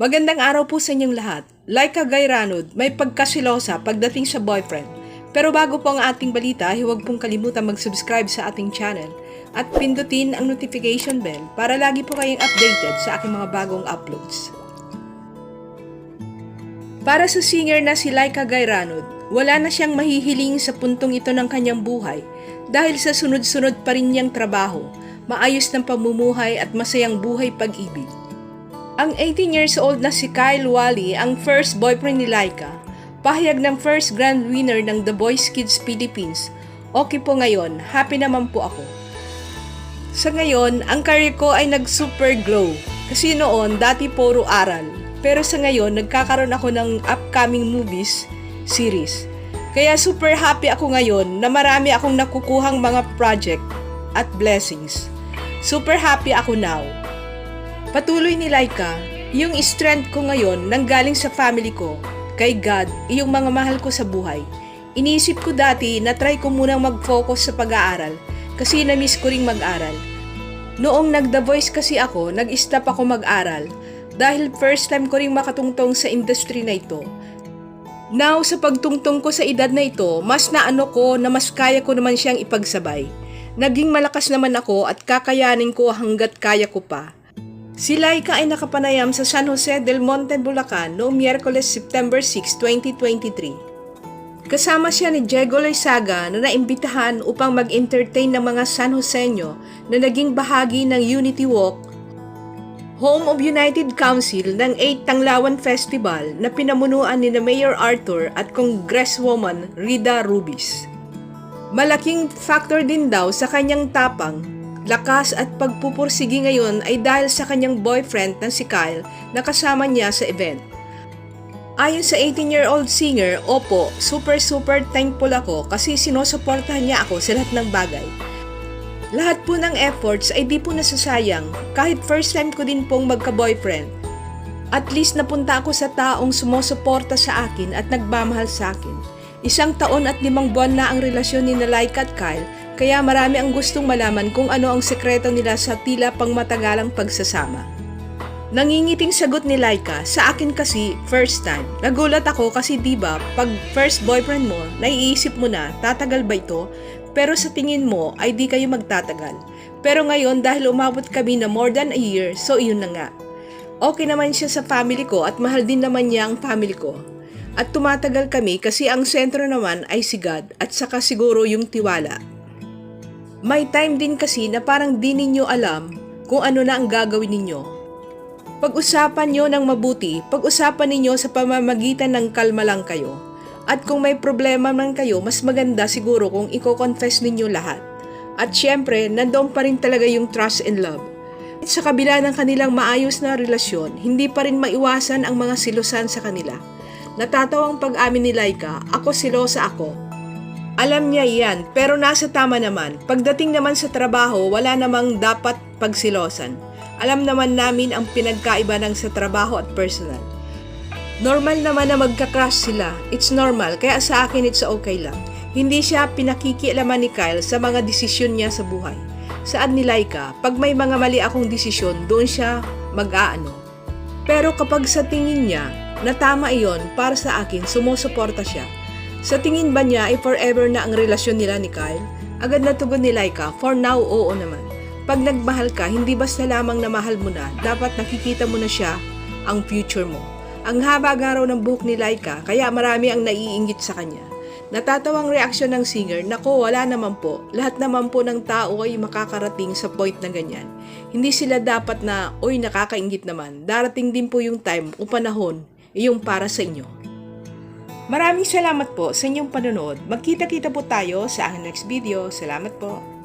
Magandang araw po sa inyong lahat. Like Guy Ranod, may pagkasilosa pagdating sa boyfriend. Pero bago po ang ating balita, huwag pong kalimutan mag-subscribe sa ating channel at pindutin ang notification bell para lagi po kayong updated sa aking mga bagong uploads. Para sa singer na si Laika Gayranod, wala na siyang mahihiling sa puntong ito ng kanyang buhay dahil sa sunod-sunod pa rin niyang trabaho, maayos ng pamumuhay at masayang buhay pag-ibig. Ang 18 years old na si Kyle Wally ang first boyfriend ni Laika, pahayag ng first grand winner ng The Boys Kids Philippines. Okay po ngayon, happy naman po ako. Sa ngayon, ang career ko ay nag-super glow. Kasi noon, dati puro aral. Pero sa ngayon, nagkakaroon ako ng upcoming movies, series. Kaya super happy ako ngayon na marami akong nakukuhang mga project at blessings. Super happy ako now. Patuloy ni Laika, yung strength ko ngayon nanggaling sa family ko, kay God, yung mga mahal ko sa buhay. Iniisip ko dati na try ko munang mag-focus sa pag-aaral kasi na-miss ko ring mag-aral. Noong nag-The Voice kasi ako, nag-stop ako mag-aral dahil first time ko ring makatungtong sa industry na ito. Now, sa pagtungtong ko sa edad na ito, mas naano ko na mas kaya ko naman siyang ipagsabay. Naging malakas naman ako at kakayanin ko hanggat kaya ko pa. Si Laika ay nakapanayam sa San Jose del Monte, Bulacan noong Miyerkules, September 6, 2023. Kasama siya ni Diego Loizaga na naimbitahan upang mag-entertain ng mga San Joseño na naging bahagi ng Unity Walk, Home of United Council ng 8 Tanglawan Festival na pinamunuan ni na Mayor Arthur at Congresswoman Rida Rubis. Malaking factor din daw sa kanyang tapang lakas at pagpupursigi ngayon ay dahil sa kanyang boyfriend na si Kyle na kasama niya sa event. Ayon sa 18-year-old singer, opo, super super thankful ako kasi sinusuportahan niya ako sa lahat ng bagay. Lahat po ng efforts ay di po nasasayang kahit first time ko din pong magka-boyfriend. At least napunta ako sa taong sumusuporta sa akin at nagmamahal sa akin. Isang taon at limang buwan na ang relasyon ni Laika at Kyle kaya marami ang gustong malaman kung ano ang sekreto nila sa tila pangmatagalang pagsasama. Nangingiting sagot ni Laika, sa akin kasi first time. Nagulat ako kasi 'di ba, pag first boyfriend mo, naiisip mo na tatagal ba ito? Pero sa tingin mo ay di kayo magtatagal. Pero ngayon dahil umabot kami na more than a year, so yun na nga. Okay naman siya sa family ko at mahal din naman niya ang family ko. At tumatagal kami kasi ang sentro naman ay si God at saka siguro yung tiwala. May time din kasi na parang di ninyo alam kung ano na ang gagawin ninyo. Pag-usapan nyo ng mabuti, pag-usapan ninyo sa pamamagitan ng kalma lang kayo. At kung may problema man kayo, mas maganda siguro kung i-confess ninyo lahat. At syempre, nandoon pa rin talaga yung trust and love. At sa kabila ng kanilang maayos na relasyon, hindi pa rin maiwasan ang mga silusan sa kanila. Natatawang pag-amin ni Laika, ako silosa ako. Alam niya iyan, pero nasa tama naman. Pagdating naman sa trabaho, wala namang dapat pagsilosan. Alam naman namin ang pinagkaiba ng sa trabaho at personal. Normal naman na magka-crush sila. It's normal, kaya sa akin it's okay lang. Hindi siya pinakikialaman ni Kyle sa mga desisyon niya sa buhay. Saan ni Laika, pag may mga mali akong desisyon, doon siya mag-aano. Pero kapag sa tingin niya, na tama iyon para sa akin, sumusuporta siya. Sa tingin ba niya ay forever na ang relasyon nila ni Kyle? Agad na tugon ni Laika, for now, oo naman. Pag nagmahal ka, hindi basta lamang na mahal mo na, dapat nakikita mo na siya ang future mo. Ang haba nga raw ng buhok ni Laika, kaya marami ang naiingit sa kanya. Natatawang reaksyon ng singer, nako wala naman po, lahat naman po ng tao ay makakarating sa point na ganyan. Hindi sila dapat na, oy nakakaingit naman, darating din po yung time o panahon, yung para sa inyo. Maraming salamat po sa inyong panonood. Magkita-kita po tayo sa aking next video. Salamat po.